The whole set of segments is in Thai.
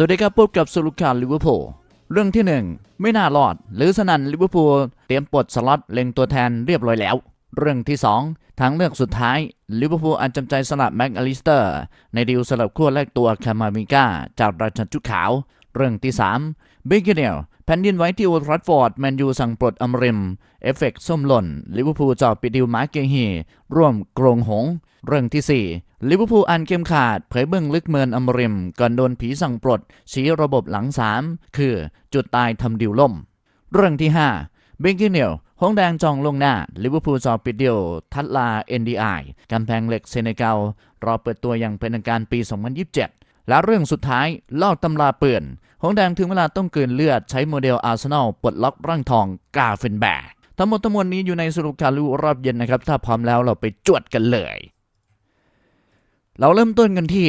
สวัสดีครับพบกับสรุปข่าวลิเวอร์พูลเรื่องที่ 1 ไม่น่ารอด หรือสนั่นลิเวอร์พูลเตรียมปลดสล็อตเล็งตัวแทนเรียบร้อยแล้ว เรื่องที่ 2 ทางเลือกสุดท้ายลิเวอร์พูลอันจำใจสลับแม็กอลิสเตอร์ ในดีลสลับขั้วแลกตัวคามามิก้าจากราชันชุดขาว เรื่องที่3เบเกเนลแผ่นดินไหว้ที่โอทรัฟฟอร์ดแมนยูสั่งปลดอัมริม เอฟเฟกต์ส้มหล่นลิเวอร์พูลจอดปิดดิวมาร์เกฮีร่วมกรงหง เรื่องที่ 4 ลิเวอร์พูลอันเกมขาด เผยเบื้องลึกเมินอมริม ก่อนโดนผีสั่งปลด ชี้ระบบหลัง3คือจุดตายทำดิวล่ม เรื่องที่ 5 เบงกิเนลหงแดงจองลงหน้า ลิเวอร์พูลจอปิดเดียว ทัดลา NDI กำแพงเหล็กเซเนกัลรอเปิดตัวอย่างเป็นทางการปี 2027 และเรื่องสุดท้าย ลอกตำราเปื่อนหงแดงถึงเวลาต้องเกินเลือดใช้โมเดลอาร์เซนอลปลดล็อกร่างทองกาเฟนแบกทั้งหมดทั้งมวลนี้อยู่ในสรุปข่าวรู้รอบเย็นนะครับ ถ้าพร้อมแล้วเราไปจวดกันเลย เราเริ่มต้นกันที่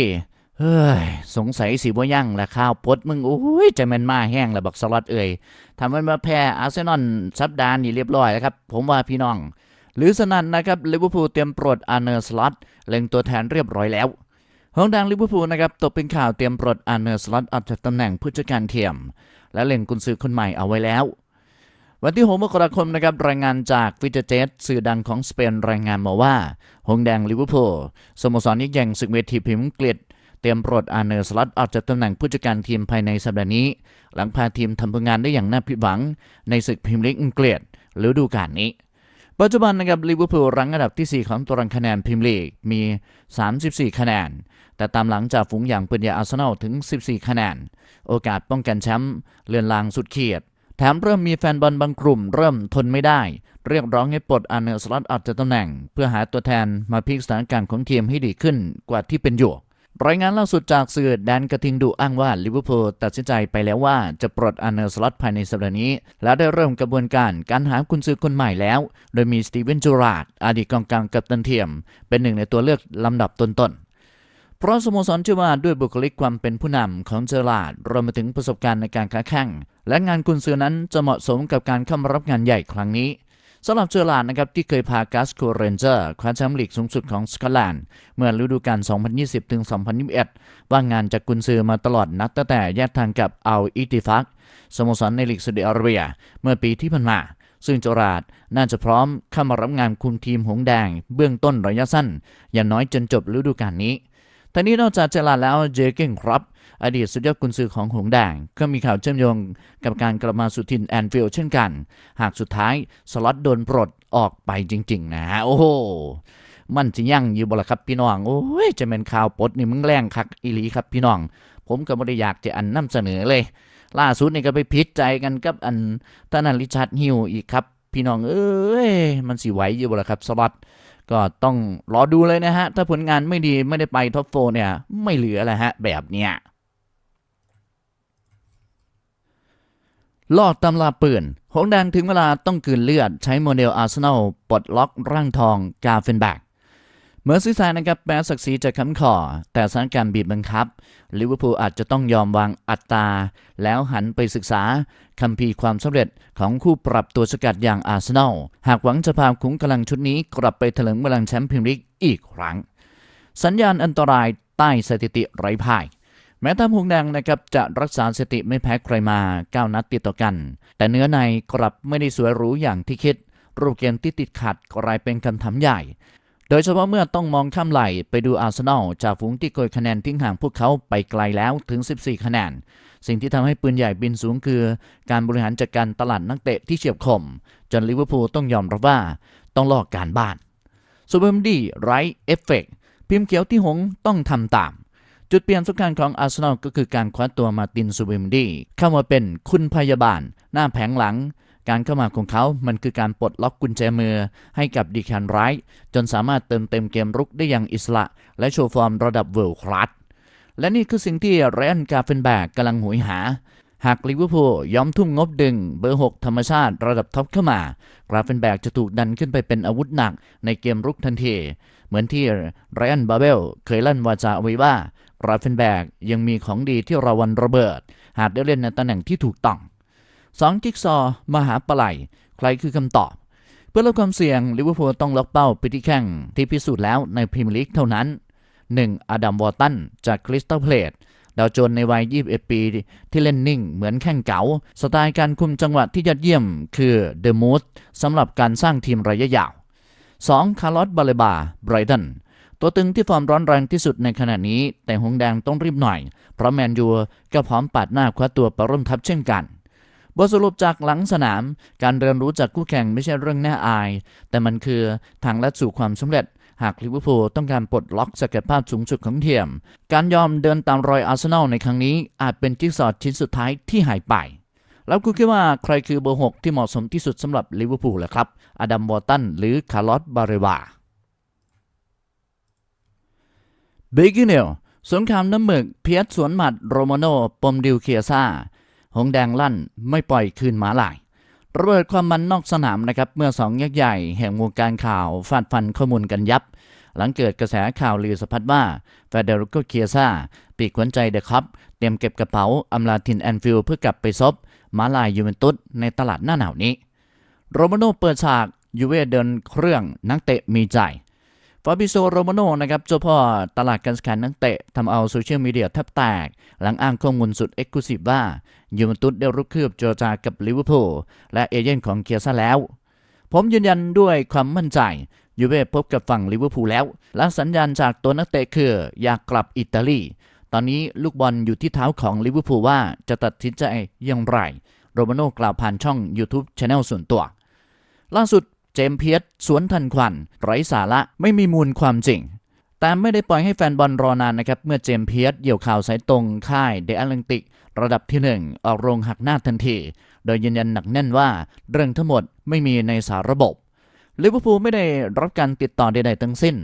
เฮ้ย สงสัยสีบ่ยั่งและข้าวพดมึง โอ้ยใจมันมาแห้งแล้วบักสลัดเอ่ยทำให้มาแพ้อาร์เซนอลสัปดาห์นี้เรียบร้อยแล้วครับ ผมว่าพี่น้อง หรือสนั่นนะครับลิเวอร์พูลเตรียมปลดอาร์เนอร์สล็อตเล็งตัวแทนเรียบร้อยแล้วห้องดังลิเวอร์พูลนะครับตกเป็นข่าวเตรียมปลดอาร์เนอร์สล็อตออกจากตำแหน่งผู้จัดการทีมและเล็งกุนซือคนใหม่เอาไว้แล้ว วันที่ 6 มกราคมนะครับรายงานจากฟิจเจตสื่อดังของสเปนรายงานมาว่า หงแดงลิเวอร์พูลสโมสรยิ่งใหญ่ศึกเวทีพิมพ์อังกฤษเตรียมปลดอาร์เนอร์สล็อตออกจากตำแหน่งผู้จัดการทีมภายในสัปดาห์นี้ หลังพาทีมทำผลงานได้อย่างน่าผิดหวัง ในศึกพรีเมียร์ลีกอังกฤษฤดูกาลนี้ปัจจุบันนะครับลิเวอร์พูลรั้งอันดับที่ 4 ของตารางคะแนนพรีเมียร์ลีกมี 34 คะแนน แต่ตามหลังจากฝูงอย่างปืนใหญ่อาร์เซนอลถึง 14 คะแนน โอกาสป้องกันแชมป์เลือนลางสุดขีด แถมเริ่มมีแฟนบอลบางกลุ่มเริ่มทนไม่ได้ เรียกร้องให้ปลดอาร์เนอร์สล็อตออกจากตำแหน่ง เพื่อหาตัวแทนมาพลิกสถานการณ์ของทีมให้ดีขึ้นกว่าที่เป็นอยู่รายงานล่าสุดจากสื่อแดนกระทิงดูอ้างว่าลิเวอร์พูลตัดสินใจไปแล้วว่าจะปลดอาร์เนอร์สล็อตภายในสัปดาห์นี้ และได้เริ่มกระบวนการการหากุนซือคนใหม่แล้ว โดยมีสตีเวนจูราร์ดอดีตกองกลางกัปตันเทียม เป็นหนึ่งในตัวเลือกลำดับต้นๆ เพราะสโมสรเชื่อว่าด้วยบุคลิกความเป็นผู้นำของเจอราดรวมไปถึงประสบการณ์ในการค้าแข่งและงานกุนซือนั้นจะเหมาะสมกับการเข้ามารับงานใหญ่ครั้งนี้สำหรับเจอราดนะครับที่เคยพากัสโคเรนเจอร์คว้าแชมป์ลีกสูงสุดของสกอตแลนด์เมื่อฤดูกาล 2020ถึง2021 ว่างงานจากกุนซือมาตลอดนับตั้งแต่แยกทางกับอัลอิติฟักสโมสรในลีกซาอุดิอาระเบีย เมื่อปีที่ผ่านมา ซึ่งเจอราดน่าจะพร้อมเข้ามารับงานคุมทีมหงแดง เบื้องต้นระยะสั้น อย่างน้อยจนจบฤดูกาลนี้ ทั้งนี้นอกจากเจอราแล้วเจเก้งครับ อดีตสุดยอดกุนซือของหงแดง ก็มีข่าวเชื่อมโยงกับการกลับมาสู่ถิ่นแอนฟิลเช่นกัน หากสุดท้ายสล็อตโดนปลดออกไปจริง ๆ นะฮะโอ้โหมันจะยั่งอยู่บ่ละครับพี่น้อง โอ้ยจะเป็นข่าวปดนี่มึงแรงคักอีหลีครับพี่น้อง ผมก็ไม่ได้อยากจะอันนำเสนอเลย ล่าสุดนี่ก็ไปพิษใจกันกับอันท่านันริชาร์ดฮิวอีกครับ พี่น้องเอ้ยมันสิไหวอยู่บ่ละครับสล็อต ก็ต้องรอดูเลยนะฮะ ถ้าผลงานไม่ดีไม่ได้ไปท็อปโฟเนี่ย ไม่เหลือแล้วฮะ แบบเนี้ยลอดตำราปืน หงแดงถึงเวลาต้องกืนเลือด ใช้โมเดลอาร์เซนอลปลดล็อกร่างทองกาเฟนแบก เมื่อซีซายนะครับแม้ศักดิ์ศรีจะค้ำคอแต่สถานการณ์บีบบังคับลิเวอร์พูลอาจจะต้องยอมวางอัตรา แล้วหันไปศึกษาคัมภีร์ความสำเร็จของคู่ปรับตัวสกัดอย่างอาร์เซนอล หากหวังจะพาขุมกำลังชุดนี้กลับไปถลึงบอลังแชมป์พรีเมียร์ลีกอีกครั้ง สัญญาณอันตรายใต้สถิติไร้พ่ายแม้ทำหงแดงนะครับจะรักษาสติไม่แพ้ใครมา 9 นัดติดต่อกัน แต่เนื้อในกลับไม่ได้สวยหรูอย่างที่คิด รูปเกมที่ติดขัดกลายเป็นคำถามใหญ่ โดยเฉพาะเมื่อต้องมองข้ามไหลไปดูอาร์เซนอลจากฝูงที่โกยคะแนนทิ้งห่างพวกเขาไปไกลแล้วถึง 14 คะแนน สิ่งที่ทำให้ปืนใหญ่บินสูงคือ การบริหารจัดการตลาดนักเตะที่เฉียบคม จนลิเวอร์พูลต้องยอมรับว่าต้องลอกการบ้านซูเปอร์มดีไรเอฟเฟกพิมพ์เขียวที่หงต้องทำตาม จุดเปลี่ยนสำคัญของอาร์เซนอลก็คือการคว้าตัวมาตินซูเบมดีเข้ามาเป็นคุณพยาบาล หน้าแผงหลัง การเข้ามาของเขา มันคือการปลดล็อกกุญแจมือให้กับดีแคนไรท์จนสามารถเติมเต็มเกมรุกได้อย่างอิสระ และโชว์ฟอร์มระดับเวิลด์คลาสและนี่คือสิ่งที่ไรอันกาเฟนแบกกำลังหวยหา หากลิเวอร์พูลยอมทุ่มงบดึงเบอร์ 6 ธรรมชาติระดับท็อปเข้ามา กราเฟนแบกจะถูกดันขึ้นไปเป็นอาวุธหนักในเกมรุกทันที เหมือนที่ไรอันบาเบลเคยลั่นวาจาเอาไว้ว่ากราเฟนแบกยังมีของดีที่ราวันระเบิด หากได้เล่นในตำแหน่งที่ถูกต้อง สองจิ๊กซอมหาปลายใครคือคำตอบ เพื่อลดความเสี่ยงลิเวอร์พูลต้องล็อกเป้าไปที่แข่งที่พิสูจน์แล้วในพรีเมียร์ลีกเท่านั้น 1. อดัมวอตันจากคริสตัลเพลตดาวโจนในวัย 21 ปี ที่เล่นนิ่งเหมือนแข้งเก๋า สไตล์การคุมจังหวะที่ยอดเยี่ยมคือ The Mood สำหรับการสร้างทีมระยะยาว 2. คาร์ลอสบาเลบาไบรตันตัวตึงที่ฟอร์มร้อนแรงที่สุดในขณะนี้ แต่หงแดงต้องรีบหน่อย เพราะแมนยูก็พร้อมปาดหน้าคว้าตัวไปร่วมทัพเช่นกัน บทสรุปจากหลังสนาม การเรียนรู้จากคู่แข่งไม่ใช่เรื่องน่าอาย แต่มันคือทางลัดสู่ความสำเร็จ หากลิเวอร์พูลต้องการปลดล็อกศักยภาพสูงสุดของเทียม การยอมเดินตามรอยอาร์เซนอลในครั้งนี้อาจเป็นจิ๊กซอว์ชิ้นสุดท้ายที่หายไปแล้วคุณคิดว่าใครคือเบอร์6ที่เหมาะสมที่สุดสำหรับลิเวอร์พูลล่ะครับ อดัมบอร์ตันหรือคาร์ลอสบาเรวาเบกิเนลสงครามน้ำหมึก เพียสสวนหมัดโรมาโนปมดิวเคียซา หงแดงลั่นไม่ปล่อยคืนหมาลาย ระเบิดความมันนอกสนามนะครับเมื่อสองยักษ์ใหญ่แห่งวงการข่าวฟาดฟันข้อมูลกันยับ หลังเกิดกระแสข่าวลือสะพัดว่าเฟเดริโกเคียซาปีกขวัญใจเดอะคัพเตรียมเก็บกระเป๋าอำลาทินแอนฟิลเพื่อกลับไปซบมาลายยูเวนตุสในตลาดหน้าหนาวนี้ โรมาโนเปิดฉากยูเวเดินเครื่องนักเตะมีใจ ฟาบิโซโรมาโนนะครับเจ้าพ่อตลาดการขายนักเตะทำเอาโซเชียลมีเดียแทบแตก หลังอ้างข้อมูลสุดเอ็กซ์คลูซีฟว่ายูเวนตุสได้รุกคืบเจรจากับลิเวอร์พูลและเอเย่นของเคียซ่าแล้ว ผมยืนยันด้วยความมั่นใจยูเว่พบกับฝั่งลิเวอร์พูลแล้ว และสัญญาณจากตัวนักเตะคืออยากกลับอิตาลี ตอนนี้ลูกบอลอยู่ที่เท้าของลิเวอร์พูลว่าจะตัดสินใจอย่างไร โรมาโน่กล่าวผ่านช่อง YouTube c h anel ส่วนตัว ล่าสุด จมเพียสสวนทันควัน ไร้สาระไม่มีมูลความจริง แต่ไม่ได้ปล่อยให้แฟนบอลรอนานนะครับ เมื่อเจมเพียสเหี่ยวข่าวสายตรงค่ายเดอะแอตแลนติก ระดับที่ 1 ออกโรงหักหน้าทันที โดยยืนยันหนักแน่นว่าเรื่องทั้งหมดไม่มีในสารระบบลิเวอร์พูลไม่ได้รับการติดต่อใดๆทั้งสิ้น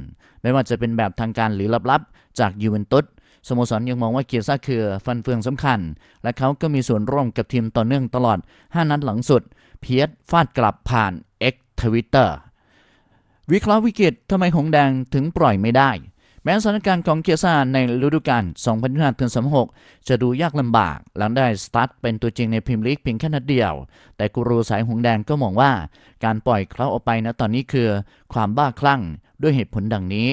ไม่ว่าจะเป็นแบบทางการหรือลับๆ จากยูเวนตุสสโมสรยังมองว่าเกียร์ซาคือฟันเฟืองสำคัญ และเขาก็มีส่วนร่วมกับทีมต่อเนื่องตลอด 5 นัดหลังสุด เพียสฟาดกลับผ่าน X Twitter วิเคราะห์วิกฤตทำไมหงแดงถึงปล่อยไม่ได้ แม้สถานการณ์ของเกียซ่าในฤดูกาล2025-26จะดูยากลำบาก หลังได้สตาร์ทเป็นตัวจริงในพรีเมียร์ลีกเพียงแค่นัดเดียว แต่กูรูสายหงแดงก็มองว่า การปล่อยเขาออกไปนะตอนนี้คือ ความบ้าคลั่งด้วยเหตุผลดังนี้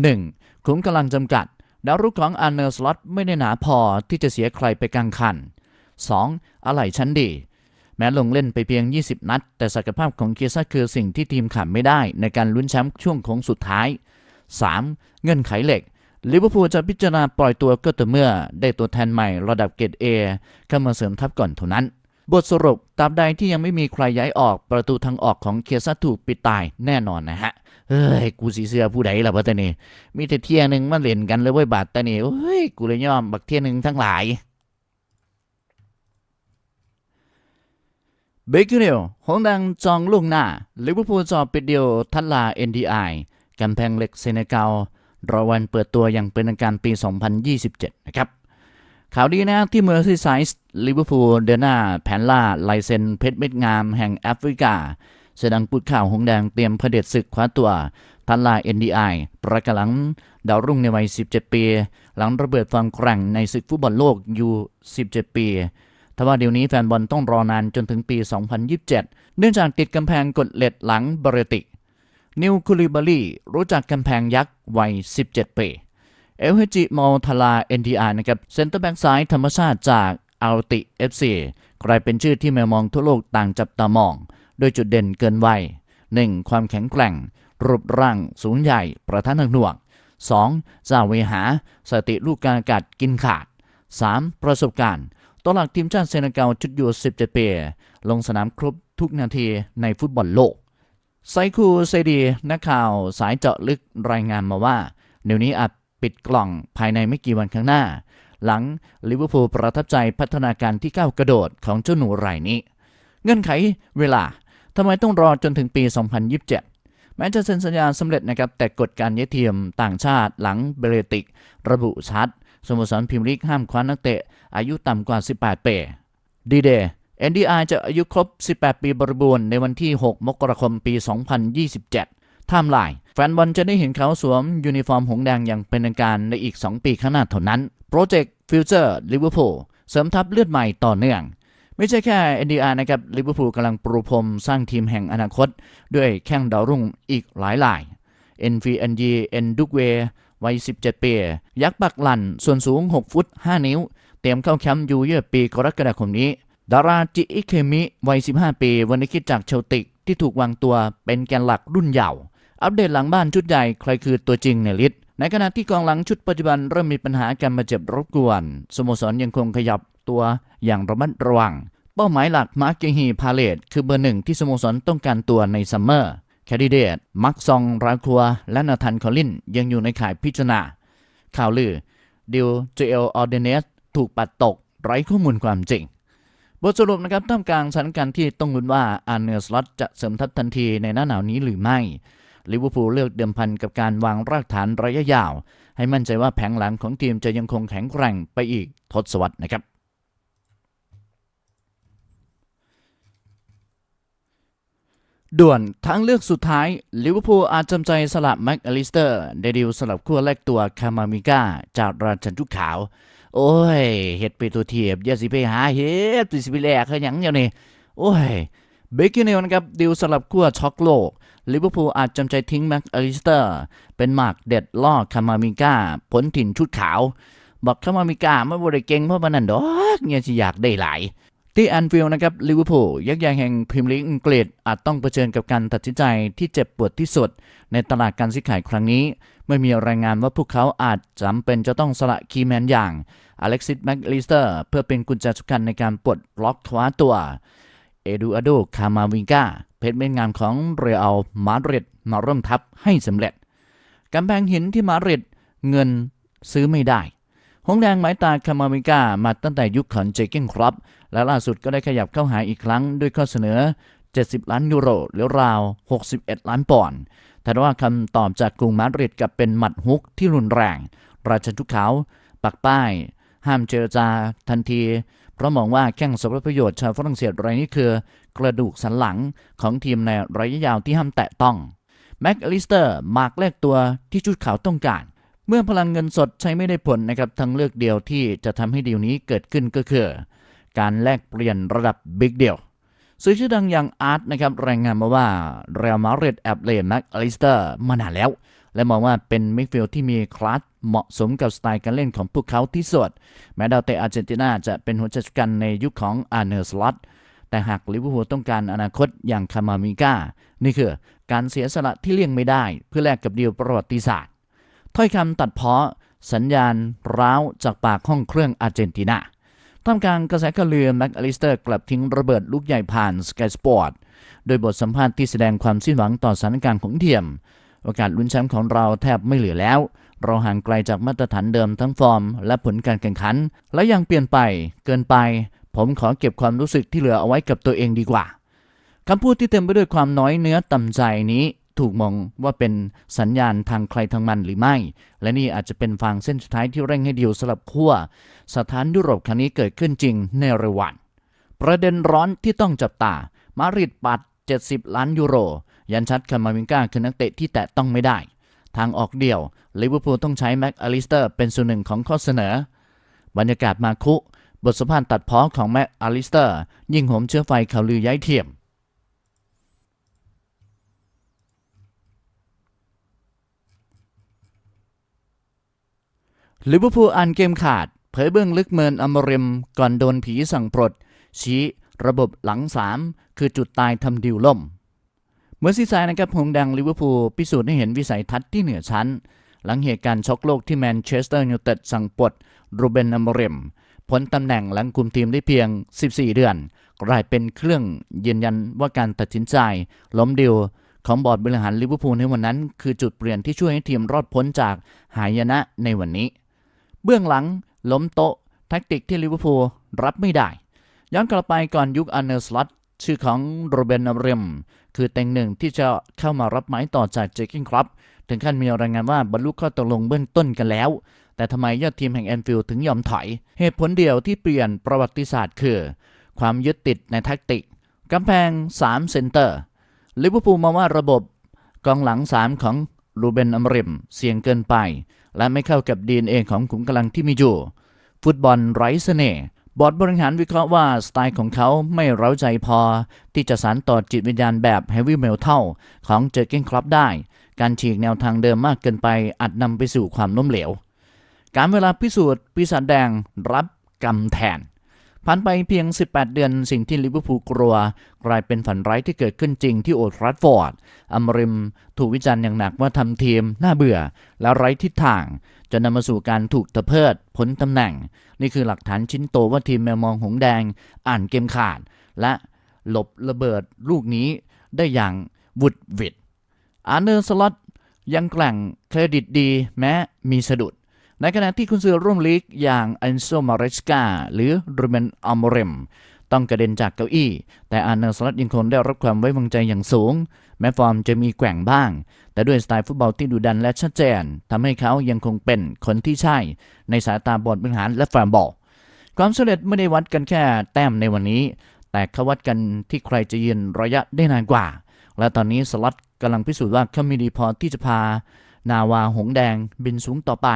1. ขุมกำลังจำกัด ดาวรุ่งของอันเนอร์สล็อตไม่ได้หนาพอที่จะเสียใครไปกลางคัน 2. อะไหล่ชั้นดี ม้ลงเล่นไปเพียง 20 นัด แต่ศักยภาพของเกียซ่าคือสิ่งที่ทีมขาดไม่ได้ในการลุ้นแชมป์ช่วงโค้งสุดท้าย 3. เงื่อนไขเหล็กลิเวอร์พูลจะพิจารณาปล่อยตัวก็ต่อเมื่อได้ตัวแทนใหม่ระดับเกรดเอเข้ามาเสริมทัพก่อนเท่านั้น บทสรุปตราบใดที่ยังไม่มีใครย้ายออกประตูทางออกของเคียซ่าถูกปิดตายแน่นอนนะฮะ เฮ้ย กูสีเสื้อผู้ใดล่ะวะตานี่มีแต่เที่ยหนึ่งมาเล่นกันเลยเว้ยบาทตนี่เฮ้ย กูเลยยอมบักเที่ยหนึ่งทั้งหลาย เบเกอร์เนลหงดังจองล่วงหน้าลิเวอร์พูลจอปิดเดียวทัดลา NDI กำแพงเหล็กเซเนกัลรอวันเปิดตัวอย่างเป็นทางการปี 2027 นะครับ ข่าวดีนะที่เมอร์ซีไซส์ลิเวอร์พูลเดินหน้าแผนล่าลายเซ็นเพชรเม็ดงามแห่งแอฟริกาแสดงปุดข่าวหงแดงเตรียมเผด็จศึกคว้าตัวทันลา NDI ประกาศหลังดาวรุ่งในวัย 17 ปี หลังระเบิดความแกร่งในศึกฟุตบอลโลกยู17 ปี ทว่าเดี๋ยวนี้แฟนบอลต้องรอนานจนถึงปี 2027 เนื่องจากติดกำแพงกดเหล็ดหลังบริติกนิวคูลิบารีรู้จักกำแพงยักษ์วัย 17 ปี เอลเฮจิมอลทาลา NTR นดีอาร์นะครับเซนเตอร์แบ็กซ้ายธรรมชาติจากอัลติ FC กลายเป็นชื่อที่แมวมองทั่วโลกต่างจับตามอง โดยจุดเด่นเกินวัย 1. ความแข็งแกร่ง รูปร่าง สูงใหญ่ ประทันหนักหน่วง 2. จ่าเวหา สติลูกการอากาศกินขาด 3. ประสบการณ์ ตัวหลักทีมชาติเซเนกัลชุดยู17 ปี ลงสนามครบทุกนาทีในฟุตบอลโลก ไซคูเซดี นักข่าวสายเจาะลึกรายงานมาว่า เดี๋ยวนี้อาจปิดกล่องภายในไม่กี่วันข้างหน้า หลังลิเวอร์พูลประทับใจพัฒนาการที่ก้าวกระโดดของเจ้าหนูรายนี้ เงื่อนไขเวลาทำไมต้องรอจนถึงปี 2027แม้จะเซ็นสัญญาสำเร็จนะครับ แต่กฎการย้ายทีมต่างชาติหลังเบรติก ระบุชัดสโมสรพิมลีกห้ามคว้านักเตะ อายุต่ำกว่า 18 ปีดีเดย์ NDI จะอายุครบ 18 ปีบริบูรณ์ในวันที่ 6 มกราคมปี 2027ไทม์ไลน์แฟนบอลจะได้เห็นเขาสวมยูนิฟอร์มหงแดงอย่างเป็นทางการในอีก 2 ปีข้างหน้าเท่านั้น โปรเจกต์ฟิวเจอร์ลิเวอร์พูลเสริมทัพเลือดใหม่ต่อเนื่อง ไม่ใช่แค่ NDR นะครับลิเวอร์พูลกำลังปรูพรมสร้างทีมแห่งอนาคต ด้วยแข้งดาวรุ่งอีกหลายราย NVNG n d u k w e วัย 17 ปี ยักษ์ปักลันส่วนสูง 6 ฟุต 5 นิ้ว เตรียมเข้าแคมป์ยูเยอร์ปีกรกฎาคมนี้ ดาราจิอิเคมิวัย 15 ปีวันนี้คิดจากเชลติกที่ถูกวางตัวเป็นแกนหลักรุ่นเยาว์อัปเดตหลังบ้านชุดใหญ่ใครคือตัวจริงในลิสในขณะที่กองหลังชุดปัจจุบันเริ่มมีปัญหาการบาดเจ็บรบกวน สโมสรยังคงขยับตัวอย่างระมัดระวัง เป้าหมายหลักมาร์กเกฮีพาเลตคือเบอร์หนึ่งที่สโมสรต้องการตัวในซัมเมอร์แคดิเดตมักซองราคัว และนาธานคอลินยังอยู่ในข่ายพิจารณาข่าวลือดิวเจอลออเดเนส ถูกปัดตกไร้ข้อมูลความจริง บทสรุปนะครับท่ามกลางสถานการณ์ที่ต้องลุ้นว่าอาร์เนอร์สล็อตจะเสริมทัพทันทีในหน้าหนาวนี้หรือไม่ลิเวอร์พูลเลือกเดิมพันกับการวางรากฐานระยะยาว ให้มั่นใจว่าแผงหลังของทีมจะยังคงแข็งแกร่งไปอีกทศวรรษนะครับด่วนทางเลือกสุดท้ายลิเวอร์พูลอาจจำใจสลับแม็กอลิสเตอร์ ได้ดิวสลับขั้วแลกตัวคามามิก้าจากราชันทุกขาว โอ้ยเฮ็ดไปตัวเทียบอย่าสิไปหาเฮ็ดสิไปแลกเขาหยังเดี๋ยวนี้โอ้ยเบคกินเนลนะครับดิวสลับขั้วช็อกโลกลิเวอร์พูลอาจจำใจทิ้งแม็กอลิสเตอร์ เป็นหมากเด็ดล่อคามามิก้าผลถิ่นชุดขาว บอกคามามิก้าไม่บริเก่งเพราะมันนั่นดอกเนี่ยสิอยากได้หลายที่แอนฟิลด์นะครับลิเวอร์พูลยักษ์ใหญ่แห่งพรีเมียร์ลีกอังกฤษอาจต้องเผชิญกับการตัดสินใจที่เจ็บปวดที่สุด ในตลาดการซื้อขายครั้งนี้ เมื่อมีรายงานว่าพวกเขาอาจจำเป็นจะต้องสละคีย์แมนอย่างอเล็กซิสแม็กลิสเตอร์เพื่อเป็นกุญแจสำคัญในการปลดล็อกคว้าตัวเอดูอาโดคามาวิงกาเพชรเม็ดงามของเรอัลมาดริดมาเริ่มทัพให้สำเร็จกำแพงหินที่มาดริดเงินซื้อไม่ได้ หงแดงหมายตาคามาวิงกามาตั้งแต่ยุคของเจเกนครับ และล่าสุดก็ได้ขยับเข้าหาอีกครั้งด้วยข้อเสนอ 70 ล้านยูโรหรือราว 61 ล้านปอนด์ แต่ว่าคำตอบจากกรุงมาดริดกับเป็นหมัดฮุกที่รุนแรง ราชทุกเขาปักป้าย ห้ามเจรจาทันที เพราะมองว่าแข้งสมรประโยชน์ชาวฝรั่งเศสรายนี้คือ กระดูกสันหลังของทีมในระยะยาวที่ห้ามแตะต้องแม็กอลิสเตอร์มากแลกตัวที่ชุดขาวต้องการ เมื่อพลังเงินสดใช้ไม่ได้ผลนะครับทางเลือกเดียวที่จะทำให้ดีลนี้เกิดขึ้นก็คือ การแลกเปลี่ยนระดับบิ๊กเดียว สื่อชื่อดังอย่างอาร์ตนะครับรายงานมาว่าเรอัลมาดริดแอบเลนแม็กอลิสเตอร์มานานแล้ว และมองว่าเป็นมิดฟิลด์ที่มีคลาสเหมาะสมกับสไตล์การเล่นของพวกเขาที่สุด แม้ดาวเตะอาร์เจนตินาจะเป็นหัวใจสำคัญในยุคของอาร์เนอร์สล็อตแต่หากลิเวอร์พูลต้องการอนาคตอย่างคามามิก้า นี่คือการเสียสละที่เลี่ยงไม่ได้ เพื่อแลกกับดีลประวัติศาสตร์ ถ้อยคำตัดเพ้อสัญญาณร้าวจากปากห้องเครื่องอาร์เจนตินา ท่ามกลางกระแสข่าวลือแม็กอลิสเตอร์กลับทิ้งระเบิดลูกใหญ่ผ่านสกายสปอร์ตโดยบทสัมภาษณ์ที่แสดงความสิ้นหวังต่อสถานการณ์ของเทียม โอกาสลุ้นแชมป์ของเราแทบไม่เหลือแล้ว เราห่างไกลจากมาตรฐานเดิมทั้งฟอร์ม และผลการแข่งขัน และยังเปลี่ยนไป เกินไป ผมขอเก็บความรู้สึกที่เหลือเอาไว้กับตัวเองดีกว่าคำพูดที่เต็มไปด้วยความน้อยเนื้อต่ำใจนี้ ถูกมองว่าเป็นสัญญาณทางใครทางมันหรือไม่ และนี่อาจจะเป็นฟางเส้นสุดท้ายที่เร่งให้ดิวสลับขั้วสถานยุโรปครั้งนี้เกิดขึ้นจริงในเร็ววัน ประเด็นร้อนที่ต้องจับตา มาริดปัด 70 ล้านยูโร ยันชัดคามาวิงกาคือนักเตะที่แตะต้องไม่ได้ ทางออกเดี่ยวลิเวอร์พูลต้องใช้แม็กอลิสเตอร์เป็นส่วนหนึ่งของข้อเสนอ บรรยากาศมาคุบทสัมภาษณ์ตัดพ้อของแม็กอลิสเตอร์ ยิ่งโหมเชื้อไฟข่าวลือย้ายเทียม ลิเวอร์พูลอ่านเกมขาด เผยเบื้องลึกเมินอมริมก่อนโดนผีสั่งปลด ชี้ระบบหลังสามคือจุดตายทำดิวล่ม เมื่อซีซายนะครับหงแดงลิเวอร์พูลพิสูจน์ให้เห็นวิสัยทัศน์ที่เหนือชั้น หลังเหตุการณ์ช็อกโลกที่แมนเชสเตอร์ยูไนเต็ดสั่งปลดรูเบนอมริมพ้นตำแหน่งหลังคุมทีมได้เพียง 14 เดือน กลายเป็นเครื่องยืนยันว่าการตัดสินใจ ล้มดิวของบอร์ดบริหารลิเวอร์พูลในวันนั้น คือจุดเปลี่ยนที่ช่วยให้ทีมรอดพ้นจากหายนะในวันนี้ เบื้องหลังล้มโต๊ะแท็กติกที่ลิเวอร์พูลรับไม่ได้ ย้อนกลับไปก่อนยุคอันเนอร์สลัตชื่อของโรเบนอเรมคือเต็งหนึ่งที่จะเข้ามารับไม้ต่อจากเจคิงครับ ถึงขั้นมีรายงานว่าบรรลุข้อตกลงเบื้องต้นกันแล้ว แต่ทำไมยอดทีมแห่งแอนฟิลด์ถึงยอมถอย เหตุผลเดียวที่เปลี่ยนประวัติศาสตร์คือ ความยึดติดในแท็กติกกำแพง 3 เซนเตอร์ลิเวอร์พูลมองว่าระบบกองหลัง 3 ของรูเบนอัมริมเสี่ยงเกินไป และไม่เข้ากับดีเอของขุมกำลังที่มีอยู่ ฟุตบอลไร้เสน่ห์บอร์ดบริหารวิเคราะห์ว่า สไตล์ของเขาไม่เร้าใจพอ ที่จะสานต่อจิตวิญญาณแบบเฮฟวี่เมลเท่าของเจอร์เก้นคลับได้ การฉีกแนวทางเดิมมากเกินไปอาจนำไปสู่ความล้มเหลว การเวลาพิสูจน์ปีศาจแดงรับกรรมแทน ผ่านไปเพียง 18 เดือนสิ่งที่ลิเวอร์พูลกลัว กลายเป็นฝันร้ายที่เกิดขึ้นจริงที่โอทรัฟฟอร์ดอัมริมถูกวิจารณ์อย่างหนักว่าทำทีมน่าเบื่อ และไร้ทิศทาง จนนำมาสู่การถูกตะเพิดพ้นตำแหน่ง นี่คือหลักฐานชิ้นโตว่าทีมแมวมองหงแดงอ่านเกมขาด และหลบระเบิดลูกนี้ได้อย่างวุดวิดอาร์เนอร์สล็อตยังแกล่งเครดิตดีแม้มีสะดุด ในขณะที่คุณเสือร่วมลีกอย่างอันโซมาเรสกาหรือรูเมนอัมเรมต้องกระเด็นจากเก้าอี้ แต่อาร์เนอร์สล็อตยังคงได้รับความไว้วางใจอย่างสูง แม้ฟอร์มจะมีแกว่งบ้าง แต่ด้วยสไตล์ฟุตบอลที่ดุดันและชัดเจนทำให้เขายังคงเป็นคนที่ใช่ ในสายตาบอร์ดบริหารและแฟนบอลความสำเร็จไม่ได้วัดกันแค่แต้มในวันนี้ แต่เขาวัดกันที่ใครจะยืนระยะได้นานกว่า และตอนนี้สล็อตกำลังพิสูจน์ว่าเขามีดีพอที่จะพานาวาหงแดงบินสูงต่อไป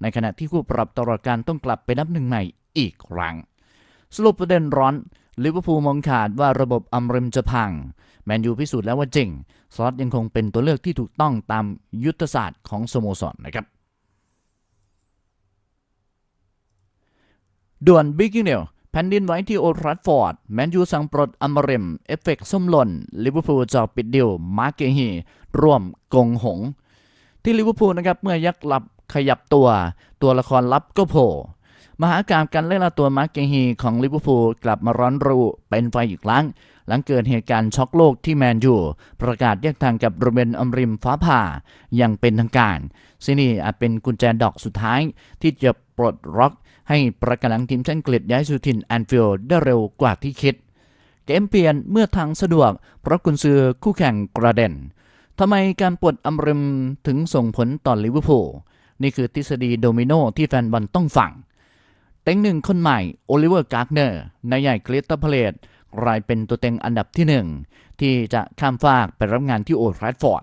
ในขณะที่คู่ปรับตลอดการต้องกลับไปนับหนึ่งใหม่อีกครั้ง สรุปประเด็นร้อนลิเวอร์พูลมองขาดว่าระบบอัมริมจะพัง แมนยูพิสูจน์แล้วว่าจริงสล็อตยังคงเป็นตัวเลือกที่ถูกต้องตามยุทธศาสตร์ของสโมสรนะครับด่วนบิ๊กเนลแผ่นดินไหวที่โอลด์แทราฟฟอร์ด แมนยูสั่งปลดอัมริม เอฟเฟกต์ส้มหล่น ลิเวอร์พูลจอปิดดิวมาร์เกฮีร่วมกงหง ที่ลิเวอร์พูลนะครับเมื่อยักษ์ลับ ขยับตัว ตัวละครลับก็โผล่มหากราบการเล่นละตัวมาร์กเกฮีของลิเวอร์พูลกลับมาร้อนรูเป็นไฟอีกครั้ง หลังเกิดเหตุการณ์ช็อกโลกที่แมนยูประกาศแยกทางกับโรเบนอัมริมฟ้าผ่าอย่างเป็นทางการซึ่งนี่อาจเป็นกุญแจดอกสุดท้าย ที่จะปลดล็อก ให้ประกันหลังทีมชาติอังกฤษย้ายสู่ถิ่นแอนฟิลด์ได้เร็วกว่าที่คิด เกมเปลี่ยนเมื่อทางสะดวก เพราะกุนซือคู่แข่งกระเด็นทำไมการปลดอัมริมถึงส่งผลต่อลิเวอร์พูล นี่คือทฤษฎีโดมิโนที่แฟนบอลต้องฟัง เต็งหนึ่งคนใหม่โอลิเวอร์การ์เนอร์นายใหญ่คริสตัลเพลตกลายเป็นตัวเต็งอันดับที่หนึ่งที่จะข้ามฟากไปรับงานที่โอลด์แทราฟฟอร์ด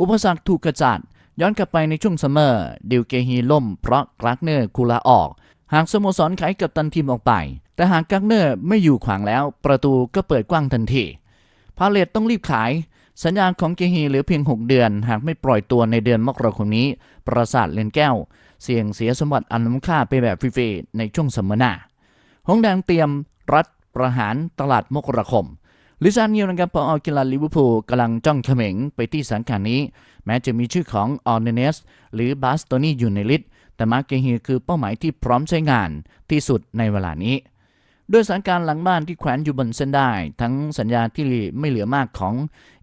อุปสรรคถูกกระจัดย้อนกลับไปในช่วงซัมเมอร์ดิวเกฮีล่มเพราะกลากเนอร์คูลาออก หากสโมสรขายกับตันทีมออกไป แต่หากกลากเนอร์ไม่อยู่ขวางแล้ว ประตูก็เปิดกว้างทันที พาเลตต้องรีบขาย สัญญาของเกฮีเหลือเพียง 6 เดือน หากไม่ปล่อยตัวในเดือนมกราคมนี้ ประสาทเลนแก้ว เสี่ยงเสียสมบัติอันล้ำค่าไปแบบฟรีๆในช่วงซัมมอร์หน้าหงแดงเตรียมรัฐประหารตลาดมกราคมลิซานนิวนะครับพอเอากีฬาลิเวอร์พูลกำลังจ้องเขม็งไปที่สังกัดนี้ แม้จะมีชื่อของออเนเนสหรือบาสโตนีอยู่ในลิสต์แต่มาร์เกฮีคือเป้าหมายที่พร้อมใช้งานที่สุดในเวลานี้ ด้วยสถานการณ์หลังบ้านที่แขวนอยู่บนเส้นได้ ทั้งสัญญาที่ไม่เหลือมากของ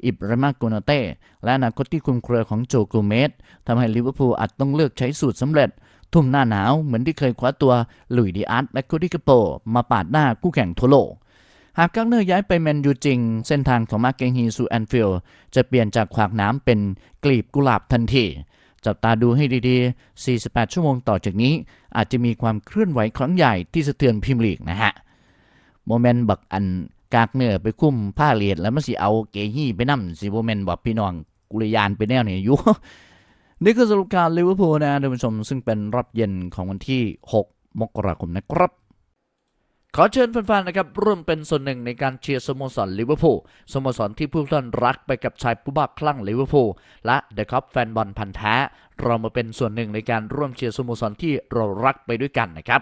อิบรามาโกนาเต้และอนาคตที่คุมเครือของโจโกเมสทำให้ลิเวอร์พูลอาจต้องเลือกใช้สูตรสำเร็จ ทุ่มหน้าหนาวเหมือนที่เคยคว้าตัวลุยดีอาร์ตและโคดิกาโป มาปาดหน้าคู่แข่งทั่วโลกหากกักเนอร์ย้ายไปแมนยูจริง เส้นทางของมาเกงฮีสู่แอนฟิลด์จะเปลี่ยนจากขวากน้ำเป็นกลีบกุหลาบทันที จับตาดูให้ดีๆ 48 ชั่วโมงต่อจากนี้ อาจจะมีความเคลื่อนไหวครั้งใหญ่ที่สะเทือนพรีเมียร์ลีกนะฮะ โมเมนต์บักอันกากเนื้อไปคุ้มผ้าเหลียดแล้วมันสิเอาเกยี่ไปนั่มสิโมเมนต์บอกพี่น้องกุลยานไปแนวเนี่ยอยู่นี่คือสรุปการลิเวอร์พูลนะท่านผู้ชมซึ่งเป็นรอบเย็นของวันที่ 6 มกราคมนะครับขอเชิญแฟนๆ นะครับร่วมเป็นส่วนหนึ่งในการเชียร์สโมสรลิเวอร์พูลสโมสรที่ผู้ท่านรักไปกับชายผู้บ้าคลั่งลิเวอร์พูลและเดอะคัพแฟนบอลพันธ์แท้ เรามาเป็นส่วนหนึ่งในการร่วมเชียร์สโมสรที่เรารักไปด้วยกันนะครับ